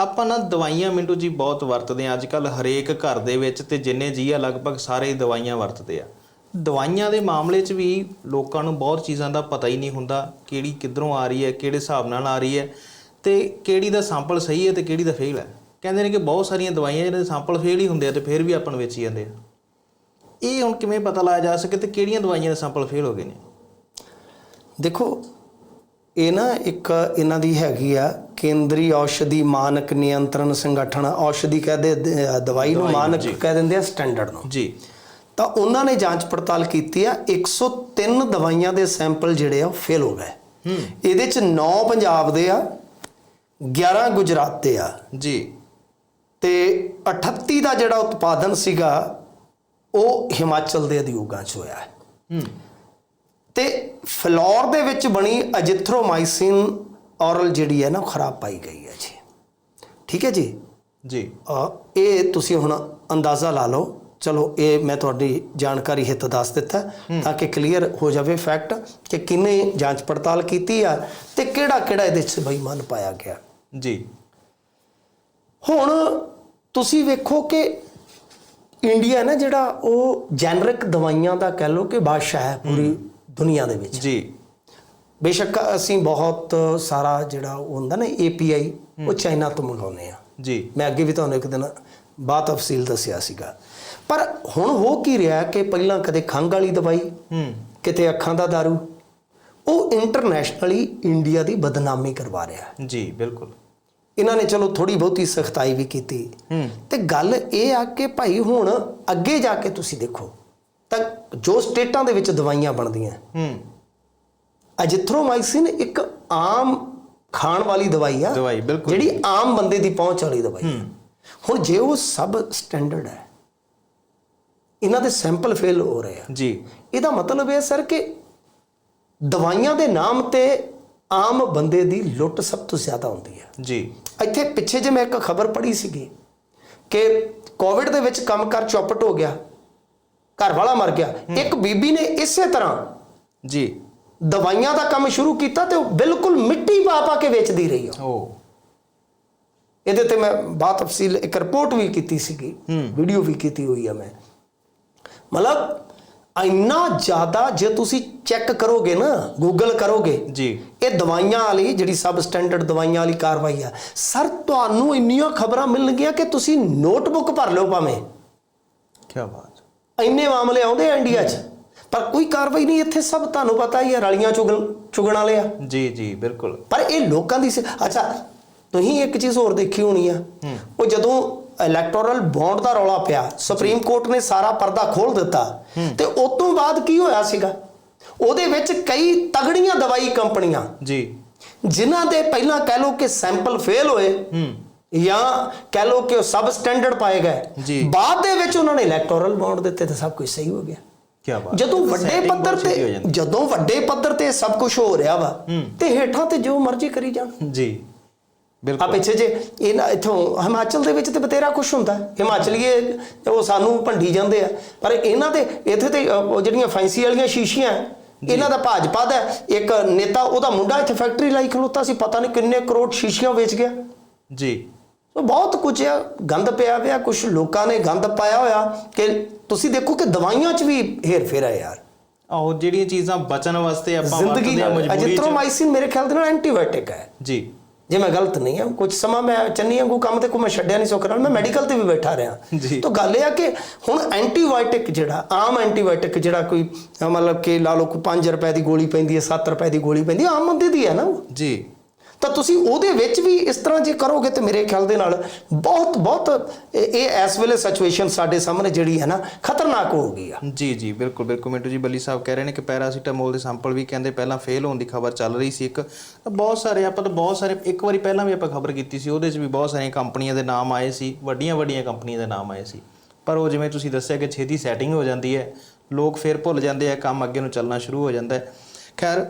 ਆਪਾਂ ਨਾ ਦਵਾਈਆਂ ਮਿੰਟੂ ਜੀ ਬਹੁਤ ਵਰਤਦੇ ਆ ਅੱਜ ਕੱਲ ਹਰੇਕ ਘਰ ਦੇ ਵਿੱਚ ਤੇ ਜਿੰਨੇ ਜੀ ਆ, ਲਗਭਗ ਸਾਰੇ ਦਵਾਈਆਂ ਵਰਤਦੇ ਆ। ਦਵਾਈਆਂ ਦੇ ਮਾਮਲੇ 'ਚ ਵੀ ਲੋਕਾਂ ਨੂੰ ਬਹੁਤ ਚੀਜ਼ਾਂ ਦਾ ਪਤਾ ਹੀ ਨਹੀਂ ਹੁੰਦਾ ਕਿਹੜੀ ਕਿੱਧਰੋਂ ਆ ਰਹੀ ਹੈ, ਕਿਹੜੇ ਹਿਸਾਬ ਨਾਲ ਆ ਰਹੀ ਹੈ ਤੇ ਕਿਹੜੀ ਦਾ ਸੈਂਪਲ ਸਹੀ ਹੈ ਤੇ ਕਿਹੜੀ ਦਾ ਫੇਲ ਹੈ। ਕਹਿੰਦੇ ਨੇ ਕਿ ਬਹੁਤ ਸਾਰੀਆਂ ਦਵਾਈਆਂ ਜਿਹੜੇ ਸੈਂਪਲ ਫੇਲ ਹੀ ਹੁੰਦੇ ਆ ਤੇ ਫਿਰ ਵੀ ਆਪਾਂ ਨੂੰ ਵੇਚੀ ਜਾਂਦੇ ਆ। ਇਹ ਹੁਣ ਕਿਵੇਂ ਪਤਾ ਲਾਇਆ ਜਾ ਸਕੇ ਤੇ ਕਿਹੜੀਆਂ ਦਵਾਈਆਂ ਦੇ ਸੈਂਪਲ ਫੇਲ ਹੋ ਗਏ ਨੇ? ਦੇਖੋ ਇਹ ਨਾ ਇੱਕ ਇਹਨਾਂ ਦੀ ਹੈਗੀ ਆ ਕੇਂਦਰੀ ਔਸ਼ਧੀ ਮਾਨਕ ਨਿਯੰਤਰਣ ਸੰਗਠਨ ਔਸ਼ਧੀ ਕਹਦੇ ਦਵਾਈ ਨੂੰ ਮਾਨਕ। ਕਹਿ ਦਿੰਦੇ ਆ ਸਟੈਂਡਰਡ ਨੂੰ। ਜੀ। ਤਾਂ ਉਹਨਾਂ ਨੇ ਜਾਂਚ ਪੜਤਾਲ ਕੀਤੀ ਆ 103 ਦਵਾਈਆਂ ਦੇ ਸੈਂਪਲ ਜਿਹੜੇ ਆ ਫੇਲ ਹੋ ਗਏ। ਹੂੰ। ਇਹਦੇ ਚ 9 ਪੰਜਾਬ ਦੇ ਆ 11 ਗੁਜਰਾਤ ਦੇ ਆ। ਜੀ। ਤੇ 38 ਦਾ ਜਿਹੜਾ ਉਤਪਾਦਨ ਸੀਗਾ ਉਹ ਹਿਮਾਚਲ ਦੇ ਅਧਿਯੋਗਾਂ 'ਚ ਹੋਇਆ। ਹੂੰ। ਤੇ ਫਲੋਰ ਦੇ ਵਿੱਚ ਬਣੀ ਅਜਿਥਰੋਮਾਈਸਿਨ ਔਰਲ ਜਿਹੜੀ ਹੈ ਨਾ ਖਰਾਬ ਪਾਈ ਗਈ ਹੈ ਜੀ। ਠੀਕ ਹੈ ਜੀ? ਜੀ। ਇਹ ਤੁਸੀਂ ਹੁਣ ਅੰਦਾਜ਼ਾ ਲਾ ਲਓ। ਚਲੋ ਇਹ ਮੈਂ ਤੁਹਾਡੀ ਜਾਣਕਾਰੀ ਹਿੱਤ ਦੱਸ ਦਿੱਤਾ ਤਾਂ ਕਿ ਕਲੀਅਰ ਹੋ ਜਾਵੇ ਫੈਕਟ ਕਿ ਕਿੰਨੇ ਜਾਂਚ ਪੜਤਾਲ ਕੀਤੀ ਆ ਤੇ ਕਿਹੜਾ ਕਿਹੜਾ ਇਹਦੇ 'ਚ ਬੇਈਮਾਨ ਪਾਇਆ ਗਿਆ। ਜੀ। ਹੁਣ ਤੁਸੀਂ ਵੇਖੋ ਕਿ ਇੰਡੀਆ ਨਾ ਜਿਹੜਾ ਉਹ ਜੈਨਰਿਕ ਦਵਾਈਆਂ ਦਾ ਕਹਿ ਲਓ ਕਿ ਬਾਦਸ਼ਾਹ ਹੈ ਪੂਰੀ। ਦੁਨੀਆ ਦੇ ਵਿੱਚ। ਜੀ। ਬੇਸ਼ੱਕ ਅਸੀਂ ਬਹੁਤ ਸਾਰਾ ਜਿਹੜਾ ਉਹ ਹੁੰਦਾ ਨਾ API ਉਹ ਚਾਈਨਾ ਤੋਂ ਮੰਗਾਉਂਦੇ ਆ ਜੀ। ਮੈਂ ਅੱਗੇ ਵੀ ਤੁਹਾਨੂੰ ਇੱਕ ਦਿਨ ਬਾਤ ਤਫਸੀਲ ਦੱਸਿਆ ਸੀਗਾ। ਪਰ ਹੁਣ ਹੋ ਕੀ ਰਿਹਾ ਕਿ ਪਹਿਲਾਂ ਕਦੇ ਖੰਘ ਵਾਲੀ ਦਵਾਈ ਹੂੰ। ਕਿਤੇ ਅੱਖਾਂ ਦਾ ਦਾਰੂ ਉਹ ਇੰਟਰਨੈਸ਼ਨਲੀ ਇੰਡੀਆ ਦੀ ਬਦਨਾਮੀ ਕਰਵਾ ਰਿਹਾ ਜੀ ਬਿਲਕੁਲ। ਇਹਨਾਂ ਨੇ ਚਲੋ ਥੋੜੀ ਬਹੁਤੀ ਸਖਤਾਈ ਵੀ ਕੀਤੀ। ਹੂੰ। ਤੇ ਗੱਲ ਇਹ ਆ ਕਿ ਭਾਈ ਹੁਣ ਅੱਗੇ ਜਾ ਕੇ ਤੁਸੀਂ ਦੇਖੋ। ਤਾਂ ਜੋ ਸਟੇਟਾਂ ਦੇ ਵਿੱਚ ਦਵਾਈਆਂ ਬਣਦੀਆਂ। ਹੂੰ। ਅਜਿਥਰੋਮਾਈਸਿਨ ਇੱਕ ਆਮ ਖਾਣ ਵਾਲੀ ਦਵਾਈ ਆ ਦਵਾਈ, ਬਿਲਕੁਲ। ਜਿਹੜੀ ਆਮ ਬੰਦੇ ਦੀ ਪਹੁੰਚ ਵਾਲੀ ਦਵਾਈ। ਹੁਣ ਜੇ ਉਹ ਸਬ ਸਟੈਂਡਰਡ ਹੈ ਇਹਨਾਂ ਦੇ ਸੈਂਪਲ ਫੇਲ ਹੋ ਰਹੇ ਆ। ਜੀ। ਇਹਦਾ ਮਤਲਬ ਇਹ ਸਰ ਕਿ ਦਵਾਈਆਂ ਦੇ ਨਾਮ ਤੇ ਆਮ ਬੰਦੇ ਦੀ ਲੁੱਟ ਸਭ ਤੋਂ ਜ਼ਿਆਦਾ ਹੁੰਦੀ ਹੈ। ਜੀ। ਇੱਥੇ ਪਿੱਛੇ ਜੇ ਮੈਂ ਇੱਕ ਖਬਰ ਪੜ੍ਹੀ ਸੀਗੀ ਕਿ ਕੋਵਿਡ ਦੇ ਵਿੱਚ ਕੰਮਕਾਰ ਚੌਪਟ ਹੋ ਗਿਆ। ਘਰ ਵਾਲਾ ਮਰ ਗਿਆ। ਇੱਕ ਬੀਬੀ ਨੇ ਇਸੇ ਤਰ੍ਹਾਂ ਜੀ। ਦਵਾਈਆਂ ਦਾ ਕੰਮ ਸ਼ੁਰੂ ਕੀਤਾ ਤੇ ਉਹ ਬਿਲਕੁਲ ਮਿੱਟੀ ਪਾ ਪਾ ਕੇ ਵੇਚਦੀ ਰਹੀ ਆ। ਓ। ਇਹਦੇ ਤੇ ਮੈਂ ਬਾਤ ਤਫਸੀਲ ਇੱਕ ਰਿਪੋਰਟ ਵੀ ਕੀਤੀ ਸੀਗੀ। ਵੀਡੀਓ ਵੀ ਕੀਤੀ ਹੋਈ ਆ ਮੈਂ। ਮਤਲਬ ਇੰਨਾ ਜ਼ਿਆਦਾ ਜੇ ਤੁਸੀਂ ਚੈੱਕ ਕਰੋਗੇ ਨਾ ਗੂਗਲ ਕਰੋਗੇ ਜੀ। ਇਹ ਦਵਾਈਆਂ ਵਾਲੀ ਜਿਹੜੀ ਸਬ ਸਟੈਂਡਰਡ ਦਵਾਈਆਂ ਵਾਲੀ ਕਾਰਵਾਈ ਆ ਸਰ ਤੁਹਾਨੂੰ ਇੰਨੀਆਂ ਖਬਰਾਂ ਮਿਲਣਗੀਆਂ ਕਿ ਤੁਸੀਂ ਨੋਟਬੁੱਕ ਭਰ ਲਿਓ ਭਾਵੇਂ। ਕੀ ਬਾਤ। ਇੰਨੇ ਮਾਮਲੇ ਆਉਂਦੇ ਆ ਇੰਡੀਆ 'ਚ? ਪਰ ਕੋਈ ਕਾਰਵਾਈ ਨਹੀਂ ਇੱਥੇ ਸਭ ਤੁਹਾਨੂੰ ਪਤਾ ਹੀ ਆ ਰਲੀਆਂ ਚੁਗਲ ਚੁਗਣ ਵਾਲੇ ਆ। ਜੀ ਜੀ ਬਿਲਕੁਲ। ਪਰ ਇਹ ਲੋਕਾਂ ਦੀ ਅੱਛਾ ਤੁਸੀਂ ਇੱਕ ਚੀਜ਼ ਹੋਰ ਦੇਖੀ ਹੋਣੀ ਆ। ਉਹ ਜਦੋਂ ਇਲੈਕਟੋਰਲ ਬੌਂਡ ਦਾ ਰੌਲਾ ਪਿਆ ਸੁਪਰੀਮ ਕੋਰਟ ਨੇ ਸਾਰਾ ਪਰਦਾ ਖੋਲ ਦਿੱਤਾ ਤੇ ਉਸ ਤੋਂ ਬਾਅਦ ਕੀ ਹੋਇਆ ਸੀਗਾ? ਉਹਦੇ ਵਿੱਚ ਕਈ ਤਗੜੀਆਂ ਦਵਾਈ ਕੰਪਨੀਆਂ ਜੀ। ਜਿਨ੍ਹਾਂ ਦੇ ਪਹਿਲਾਂ ਕਹਿ ਲਓ ਕਿ ਸੈਂਪਲ ਫੇਲ ਹੋਏ ਹੂੰ। ਜਾਂ ਕਹਿ ਲਓ ਕਿ ਉਹ ਸਬ ਸਟੈਂਡਰਡ ਪਾਏ ਗਏ। ਬਾਅਦ ਦੇ ਵਿੱਚ ਉਹਨਾਂ ਨੇ ਇਲੈਕਟੋਰਲ ਬੌਂਡ ਦਿੱਤੇ ਤੇ ਸਭ ਕੁਝ ਸਹੀ ਹੋ ਗਿਆ ਕੀ ਬਾਤ ਜਦੋਂ ਵੱਡੇ ਪੱਧਰ ਤੇ ਜਾਂਦੀ। ਵੱਡੇ ਪੱਧਰ ਤੇ ਸਭ ਕੁਝ ਹੋ ਰਿਹਾ ਵਾ। ਤੇ ਹੇਠਾਂ ਤੇ ਜੋ ਮਰਜ਼ੀ ਕਰੀ ਜਾਣ ਜੀ ਆ ਬਿਲਕੁਲ ਪਿੱਛੇ ਜੇ ਇਹ ਨਾ ਇਥੋਂ ਹਿਮਾਚਲ ਦੇ ਵਿੱਚ ਤੇ ਬਤੇਰਾ ਕੁਝ ਹੁੰਦਾ। ਹਿਮਾਚਲੀਏ ਉਹ ਸਾਨੂੰ ਭੰਡੀ ਜਾਂਦੇ ਆ ਪਰ ਇਹਨਾਂ ਦੇ ਇੱਥੇ ਤੇ ਜਿਹੜੀਆਂ ਫੈਂਸੀ ਵਾਲੀਆਂ ਸ਼ੀਸ਼ੀਆਂ ਇਹਨਾਂ ਦਾ ਭਾਜਪਾ ਦਾ। ਇੱਕ ਨੇਤਾ ਉਹਦਾ ਮੁੰਡਾ ਇੱਥੇ ਫੈਕਟਰੀ ਲਾਈ ਖਲੋਤਾ ਸੀ ਪਤਾ ਨਹੀਂ ਕਿੰਨੇ ਕਰੋੜ ਸ਼ੀਸ਼ੀਆਂ ਵੇਚ ਗਿਆ ਜੀ ਸੋ ਬਹੁਤ ਕੁਝ ਆ ਗੰਦ ਪਿਆ ਪਿਆ ਕੁਝ ਲੋਕਾਂ ਨੇ ਗੰਦ ਪਾਇਆ ਹੋਇਆ ਕਿ ਤੁਸੀਂ ਦੇਖੋ ਕਿ ਦਵਾਈਆਂ 'ਚ ਵੀ ਹੇਰ ਫੇਰ ਯਾਰ। ਆਹੋ ਜਿਹੜੀਆਂ ਚੀਜ਼ਾਂ ਬਚਣ ਵਾਸਤੇ ਆਪਾਂ ਜ਼ਿੰਦਗੀ ਅਜਿਥਰੋਮਾਈਸਿਨ ਮੇਰੇ ਖਿਆਲ ਦੇ ਨਾਲ ਐਂਟੀਬਾਇਓਟਿਕ ਹੈ। ਜੀ। ਜੇ ਮੈਂ ਗਲਤ ਨਹੀਂ ਹਾਂ ਕੁਝ ਸਮਾਂ ਮੈਂ ਚੰਨੀ ਵਾਂਗੂ ਕੰਮ ਤੇ ਕੋ ਮੈਂ ਛੱਡਿਆ ਨਹੀਂ ਸੁੱਖ ਨਾਲ ਮੈਂ ਮੈਡੀਕਲ ਤੇ ਵੀ ਬੈਠਾ ਰਿਹਾ। ਤਾਂ ਗੱਲ ਇਹ ਆ ਕਿ ਹੁਣ ਐਂਟੀਬਾਇਓਟਿਕ ਜਿਹੜਾ ਆਮ ਐਂਟੀਬਾਇਓਟਿਕ ਜਿਹੜਾ ਕੋਈ ਮਤਲਬ ਕਿ ਲਾ ਲਓ ਕੋਈ 5 ਰੁਪਏ ਦੀ ਗੋਲੀ ਪੈਂਦੀ ਹੈ 7 ਰੁਪਏ ਦੀ ਗੋਲੀ ਪੈਂਦੀ ਹੈ ਆਮ ਬੰਦੇ ਦੀ ਹੈ ਨਾ। ਜੀ। ਤਾਂ ਤੁਸੀਂ ਉਹਦੇ ਵਿੱਚ ਵੀ ਇਸ ਤਰ੍ਹਾਂ ਜੇ ਕਰੋਗੇ ਤੇ ਮੇਰੇ ਖਿਆਲ ਦੇ ਨਾਲ ਬਹੁਤ ਬਹੁਤ ਇਹ ਇਹ ਇਸ ਵੇਲੇ ਸਿਚੁਏਸ਼ਨ ਸਾਡੇ ਸਾਹਮਣੇ ਜਿਹੜੀ ਹੈ ਨਾ ਖਤਰਨਾਕ ਹੋ ਗਈ ਆ। ਜੀ ਜੀ, ਬਿਲਕੁਲ ਬਿਲਕੁਲ। ਮਿੰਟੂ ਜੀ, ਬੱਲੀ ਸਾਹਿਬ ਕਹਿ ਰਹੇ ਨੇ ਕਿ ਪੈਰਾਸੀਟਾਮੋਲ ਦੇ ਸੈਂਪਲ ਵੀ ਕਹਿੰਦੇ ਪਹਿਲਾਂ ਫੇਲ ਹੋਣ ਦੀ ਖਬਰ ਚੱਲ ਰਹੀ ਸੀ ਇੱਕ। ਬਹੁਤ ਸਾਰੇ ਆਪਾਂ ਤਾਂ ਬਹੁਤ ਸਾਰੇ, ਇੱਕ ਵਾਰੀ ਪਹਿਲਾਂ ਵੀ ਆਪਾਂ ਖਬਰ ਕੀਤੀ ਸੀ, ਉਹਦੇ 'ਚ ਵੀ ਬਹੁਤ ਸਾਰੀਆਂ ਕੰਪਨੀਆਂ ਦੇ ਨਾਮ ਆਏ ਸੀ, ਵੱਡੀਆਂ ਵੱਡੀਆਂ ਕੰਪਨੀਆਂ ਦੇ ਨਾਮ ਆਏ ਸੀ। ਪਰ ਉਹ ਜਿਵੇਂ ਤੁਸੀਂ ਦੱਸਿਆ ਕਿ ਛੇਤੀ ਸੈਟਿੰਗ ਹੋ ਜਾਂਦੀ ਹੈ, ਲੋਕ ਫਿਰ ਭੁੱਲ ਜਾਂਦੇ ਆ, ਕੰਮ ਅੱਗੇ ਨੂੰ ਚੱਲਣਾ ਸ਼ੁਰੂ ਹੋ ਜਾਂਦਾ ਹੈ। ਖੈਰ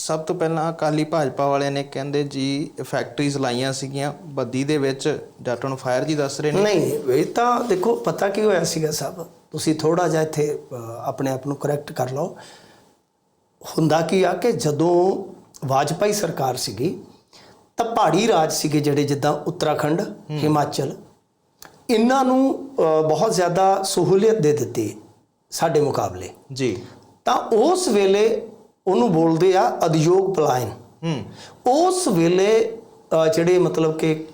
ਸਭ ਤੋਂ ਪਹਿਲਾਂ ਅਕਾਲੀ ਭਾਜਪਾ ਵਾਲਿਆਂ ਨੇ ਕਹਿੰਦੇ ਜੀ ਫੈਕਟਰੀਜ਼ ਲਾਈਆਂ ਸੀਗੀਆਂ ਬੱਦੀ ਦੇ ਵਿੱਚ ਜੱਟ ਨੂੰ ਫਾਇਰ ਜੀ ਦੱਸ ਰਹੇ ਨੇ। ਨਹੀਂ ਇਹ ਤਾਂ ਦੇਖੋ ਪਤਾ ਕੀ ਹੋਇਆ ਸੀਗਾ ਸਭ? ਤੁਸੀਂ ਥੋੜਾ ਜਿਹਾ ਇੱਥੇ ਆਪਣੇ ਆਪ ਨੂੰ ਕਰੈਕਟ ਕਰ ਲਓ। ਹੁੰਦਾ ਕੀ ਆ ਕਿ ਜਦੋਂ ਵਾਜਪਾਈ ਸਰਕਾਰ ਸੀਗੀ ਤਾਂ ਪਹਾੜੀ ਰਾਜ ਸੀਗੇ ਜਿਹੜੇ ਜਿੱਦਾਂ ਉੱਤਰਾਖੰਡ ਹਿਮਾਚਲ ਇਹਨਾਂ ਨੂੰ ਬਹੁਤ ਜ਼ਿਆਦਾ ਸਹੂਲੀਅਤ ਦੇ ਦਿੱਤੀ ਸਾਡੇ ਮੁਕਾਬਲੇ। ਜੀ। ਤਾਂ ਉਸ ਵੇਲੇ ਉਹਨੂੰ ਬੋਲਦੇ ਆ ਉਦਯੋਗ ਪਲਾਇਨ। ਹੂੰ। ਉਸ ਵੇਲੇ ਜਿਹੜੇ ਮਤਲਬ ਕਿ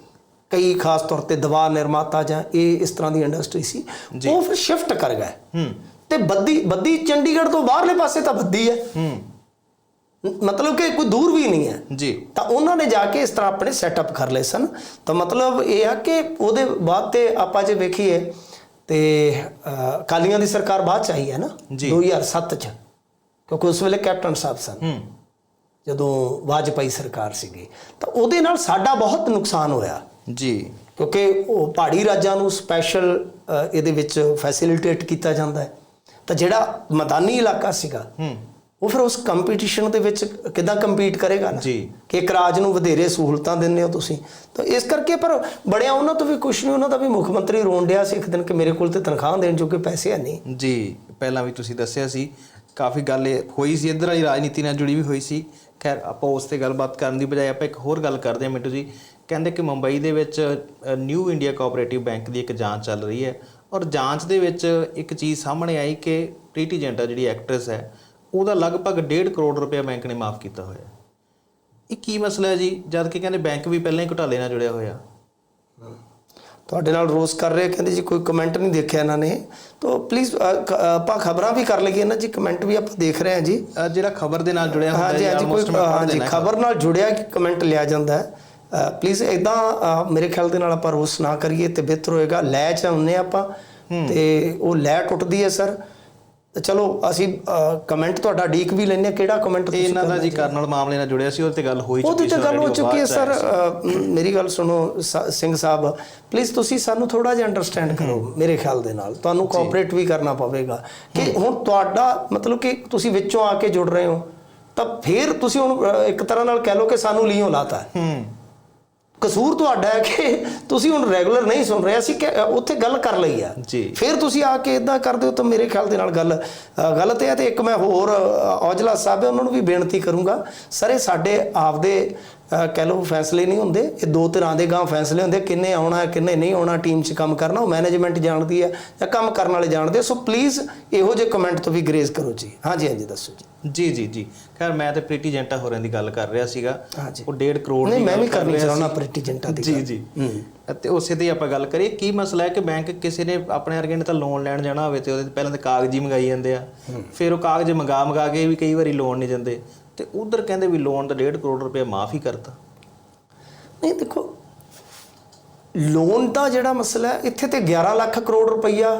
ਕਈ ਖਾਸ ਤੌਰ ਤੇ ਦਵਾ ਨਿਰਮਾਤਾ ਜਾਂ ਇਹ ਇਸ ਤਰ੍ਹਾਂ ਦੀ ਇੰਡਸਟਰੀ ਸੀ ਉਹ ਫਿਰ ਸ਼ਿਫਟ ਕਰ ਗਏ। ਹੂੰ। ਤੇ ਬੱਦੀ ਬੱਦੀ ਚੰਡੀਗੜ੍ਹ ਤੋਂ ਬਾਹਰਲੇ ਪਾਸੇ ਤਾਂ ਬੱਦੀ ਹੈ। ਹੂੰ। ਮਤਲਬ ਕਿ ਕੋਈ ਦੂਰ ਵੀ ਨਹੀਂ ਹੈ। ਜੀ। ਤਾਂ ਉਹਨਾਂ ਨੇ ਜਾ ਕੇ ਇਸ ਤਰ੍ਹਾਂ ਆਪਣੇ ਸੈਟਅਪ ਕਰ ਲਏ ਸਨ। ਤਾਂ ਮਤਲਬ ਇਹ ਆ ਕਿ ਉਹਦੇ ਬਾਅਦ ਤੇ ਆਪਾਂ ਜੇ ਵੇਖੀਏ ਤੇ ਅ, ਅਕਾਲੀਆਂ ਦੀ ਸਰਕਾਰ ਬਾਅਦ ਚ ਆਈ ਹੈ ਨਾ ਜੀ। 2007 ਚ। ਕਿਉਂਕਿ ਉਸ ਵੇਲੇ ਕੈਪਟਨ ਸਾਹਿਬ ਸਨ। ਜਦੋਂ ਵਾਜਪਾਈ ਸਰਕਾਰ ਸੀਗੀ। ਤਾਂ ਉਹਦੇ ਨਾਲ ਸਾਡਾ ਬਹੁਤ ਨੁਕਸਾਨ ਹੋਇਆ। ਜੀ। ਕਿਉਂਕਿ ਉਹ ਪਹਾੜੀ ਰਾਜਾਂ ਨੂੰ ਸਪੈਸ਼ਲ ਇਹਦੇ ਵਿੱਚ ਫੈਸਿਲਿਟੇਟ ਕੀਤਾ ਜਾਂਦਾ ਹੈ। ਤਾਂ ਜਿਹੜਾ ਮੈਦਾਨੀ ਇਲਾਕਾ ਸੀਗਾ ਹੂੰ। ਉਹ ਫਿਰ ਉਸ ਕੰਪੀਟੀਸ਼ਨ ਦੇ ਵਿੱਚ ਕਿਦਾਂ ਕੰਪੀਟ ਕਰੇਗਾ ਨਾ? ਜੀ। ਕਿ ਇੱਕ ਰਾਜ ਨੂੰ ਵਧੇਰੇ ਸਹੂਲਤਾਂ ਦਿੰਦੇ ਹੋ ਤੁਸੀਂ। ਤਾਂ ਇਸ ਕਰਕੇ ਪਰ ਬੜਿਆ ਉਹਨਾਂ ਤੋਂ ਵੀ ਕੁਝ ਨਹੀਂ ਉਹਨਾਂ ਦਾ ਵੀ ਮੁੱਖ ਮੰਤਰੀ ਰੋਣ ਡਿਆ ਸੀ ਇੱਕ ਦਿਨ ਕਿ ਮੇਰੇ ਕੋਲ ਤੇ ਤਨਖਾਹ ਦੇਣ ਜੋਗੇ ਪੈਸੇ ਹੈ ਨਹੀਂ। ਜੀ। ਪਹਿਲਾਂ ਵੀ ਤੁਸੀਂ ਦੱਸਿਆ ਸੀ ਕਾਫੀ ਗੱਲ ਇਹ ਹੋਈ ਸੀ, ਇੱਧਰ ਵਾਲੀ ਰਾਜਨੀਤੀ ਨਾਲ ਜੁੜੀ ਵੀ ਹੋਈ ਸੀ। ਖੈਰ, ਆਪਾਂ ਉਸ ਤੇ ਗੱਲਬਾਤ ਕਰਨ ਦੀ ਬਜਾਏ ਆਪਾਂ ਇੱਕ ਹੋਰ ਗੱਲ ਕਰਦੇ ਹਾਂ ਮਿੰਟੂ ਜੀ। ਕਹਿੰਦੇ ਕਿ ਮੁੰਬਈ ਦੇ ਵਿੱਚ ਨਿਊ ਇੰਡੀਆ ਕੋਆਪਰੇਟਿਵ ਬੈਂਕ ਦੀ ਇੱਕ ਜਾਂਚ ਚੱਲ ਰਹੀ ਹੈ ਔਰ ਜਾਂਚ ਦੇ ਵਿੱਚ ਇੱਕ ਚੀਜ਼ ਸਾਹਮਣੇ ਆਈ ਕਿ ਪ੍ਰੀਟੀ ਜੈਂਟਾ ਜਿਹੜੀ ਐਕਟਰੈਸ ਹੈ, ਉਹਦਾ ਲਗਭਗ 1.5 ਕਰੋੜ ਰੁਪਏ ਬੈਂਕ ਨੇ ਮਾਫ ਕੀਤਾ ਹੋਇਆ। ਇਹ ਕੀ ਮਸਲਾ ਹੈ ਜੀ? ਜਦ ਕਿ ਕਹਿੰਦੇ ਬੈਂਕ ਵੀ ਪਹਿਲਾਂ ਹੀ ਘੁਟਾਲੇ ਨਾਲ ਜੁੜਿਆ ਹੋਇਆ। ਤੁਹਾਡੇ ਨਾਲ ਰੋਸ ਕਰ ਰਹੇ ਕਹਿੰਦੇ ਜੀ ਕੋਈ ਕਮੈਂਟ ਨਹੀਂ ਦੇਖਿਆ ਇਹਨਾਂ ਨੇ। ਤਾਂ ਪਲੀਜ਼ ਆਪਾਂ ਖਬਰਾਂ ਵੀ ਕਰ ਲਈਏ ਨਾ ਜੀ ਕਮੈਂਟ ਵੀ ਆਪਾਂ ਦੇਖ ਰਹੇ ਹਾਂ ਜੀ। ਜਿਹੜਾ ਖਬਰ ਦੇ ਨਾਲ ਜੁੜਿਆ ਹੁੰਦਾ ਹੈ ਹਾਂਜੀ ਕੋਈ ਹਾਂਜੀ। ਖਬਰ ਨਾਲ ਜੁੜਿਆ ਕਿ ਕਮੈਂਟ ਲਿਆ ਜਾਂਦਾ ਹੈ। ਪਲੀਜ਼ ਇਦਾਂ ਮੇਰੇ ਖਿਆਲ ਦੇ ਨਾਲ ਆਪਾਂ ਰੋਸ ਨਾ ਕਰੀਏ ਤੇ ਬਿਹਤਰ ਹੋਏਗਾ। ਲੈ ਚ ਆਉਂਦੇ ਆਪਾਂ। ਤੇ ਉਹ ਲੈ ਟੁੱਟਦੀ ਹੈ ਸਰ। ਤੇ ਚਲੋ ਅਸੀਂ ਕਮੈਂਟ ਤੁਹਾਡਾ ਡੀਕ ਵੀ ਲੈਨੇ ਕਿਹੜਾ ਕਮੈਂਟ ਇਹ ਇਹਨਾਂ ਦਾ ਜੀ ਕਰਨਲ ਮਾਮਲੇ ਨਾਲ ਜੁੜਿਆ ਸੀ ਉਹਦੇ ਤੇ ਗੱਲ ਹੋਈ ਉਹਦੇ ਤੇ ਸੀ ਗੱਲ ਹੋ ਚੁੱਕੀ ਹੈ ਸਰ। ਸੀ। ਮੇਰੀ ਗੱਲ ਸੁਣੋ ਸ- ਸਿੰਘ ਸਾਹਿਬ। ਪਲੀਜ਼ ਤੁਸੀਂ ਸਾਨੂੰ ਥੋੜਾ ਜਿਹਾ ਅੰਡਰਸਟੈਂਡ ਕਰੋ ਮੇਰੇ ਖਿਆਲ ਦੇ ਨਾਲ। ਤੁਹਾਨੂੰ ਕੋਆਪਰੇਟ ਵੀ ਕਰਨਾ ਪਵੇਗਾ। ਕਿ ਹੁਣ ਤੁਹਾਡਾ ਮਤਲਬ ਕਿ ਤੁਸੀਂ ਵਿੱਚੋਂ ਆ ਕੇ ਜੁੜ ਰਹੇ ਹੋ ਤਾਂ ਫਿਰ ਤੁਸੀਂ ਹੁਣ ਇੱਕ ਤਰ੍ਹਾਂ ਨਾਲ ਕਹਿ ਲਓ ਕਿ ਸਾਨੂੰ ਲੀਓ ਲਾਤਾ। ਹੈ। ਕਸੂਰ ਤੁਹਾਡਾ ਹੈ ਕਿ ਤੁਸੀਂ ਹੁਣ ਰੈਗੂਲਰ ਨਹੀਂ ਸੁਣ ਰਹੇ ਅਸੀਂ ਉੱਥੇ ਗੱਲ ਕਰ ਲਈ ਆ ਜੀ। ਫਿਰ ਤੁਸੀਂ ਆ ਕੇ ਇਦਾਂ ਕਰਦੇ ਹੋ ਤਾਂ ਮੇਰੇ ਖਿਆਲ ਦੇ ਨਾਲ ਗੱਲ ਗਲਤ ਹੈ ਤੇ ਇੱਕ ਮੈਂ ਹੋਰ ਔਜਲਾ ਸਾਹਿਬ ਉਹਨਾਂ ਨੂੰ ਵੀ ਬੇਨਤੀ ਕਰੂੰਗਾ ਸਰ ਸਾਡੇ ਆਪਦੇ ਕਹਿ ਲਓ ਫੈਸਲੇ ਨਹੀਂ ਹੁੰਦੇ ਇਹ ਦੋ ਤਰ੍ਹਾਂ ਦੇ ਗਾਂ ਫੈਸਲੇ ਹੁੰਦੇ ਕਿੰਨੇ ਆਉਣਾ ਹੈ ਕਿੰਨੇ ਨਹੀਂ ਆਉਣਾ ਟੀਮ 'ਚ ਕੰਮ ਕਰਨਾ ਉਹ ਮੈਨੇਜਮੈਂਟ ਜਾਣਦੀ ਹੈ ਜਾਂ ਕੰਮ ਕਰਨ ਵਾਲੇ ਜਾਣਦੇ। ਸੋ ਪਲੀਜ਼ ਇਹੋ ਜਿਹੇ ਕਮੈਂਟ ਤੋਂ ਵੀ ਗਰੇਜ਼ ਕਰੋ ਜੀ ਹਾਂਜੀ ਹਾਂਜੀ ਦੱਸੋ ਜੀ ਜੀ ਜੀ ਜੀ ਖੈਰ ਮੈਂ ਤੇ ਪ੍ਰੀਤੀ ਜੈਂਟਾ ਹੋਰਾਂ ਦੀ ਗੱਲ ਕਰ ਰਿਹਾ ਸੀਗਾ। ਉਹ 1.5 ਕਰੋੜ ਨਹੀਂ ਦੀ ਮੈਂ ਗੱਲ ਵੀ ਕਰ ਕਰਨੀ ਚਾਹੁੰਦਾ ਸੀ। ਪ੍ਰੀਤੀ ਜੰਟਾ ਦੀ ਜੀ। ਜੀ। ਅਤੇ ਉਸੇ ਤੇ ਹੀ ਆਪਾਂ ਗੱਲ ਕਰੀਏ ਕੀ ਮਸਲਾ ਹੈ ਕਿ ਬੈਂਕ ਕਿਸੇ ਨੇ ਆਪਣੇ ਵਰਗੇ ਨੇ ਤਾਂ ਲੋਨ ਲੈਣ ਜਾਣਾ ਹੋਵੇ ਤੇ ਉਹਦੇ ਤੇ ਪਹਿਲਾਂ ਤੇ ਕਾਗਜ਼ ਹੀ ਮੰਗਾਈ ਜਾਂਦੇ ਆ ਫਿਰ ਉਹ ਕਾਗਜ਼ ਮੰਗਾ ਮੰਗਾ ਕੇ ਵੀ ਕਈ ਵਾਰੀ ਲੋਨ ਨਹੀਂ ਦਿੰਦੇ ਤੇ ਉਧਰ ਕਹਿੰਦੇ ਵੀ ਲੋਨ ਦਾ 1.5 ਕਰੋੜ ਰੁਪਏ ਮਾਫ ਹੀ ਕਰਤਾ। ਨਹੀਂ, ਦੇਖੋ ਲੋਨ ਦਾ ਜਿਹੜਾ ਮਸਲਾ ਹੈ, ਇੱਥੇ ਤੇ 11 ਲੱਖ ਕਰੋੜ ਰੁਪਈਆ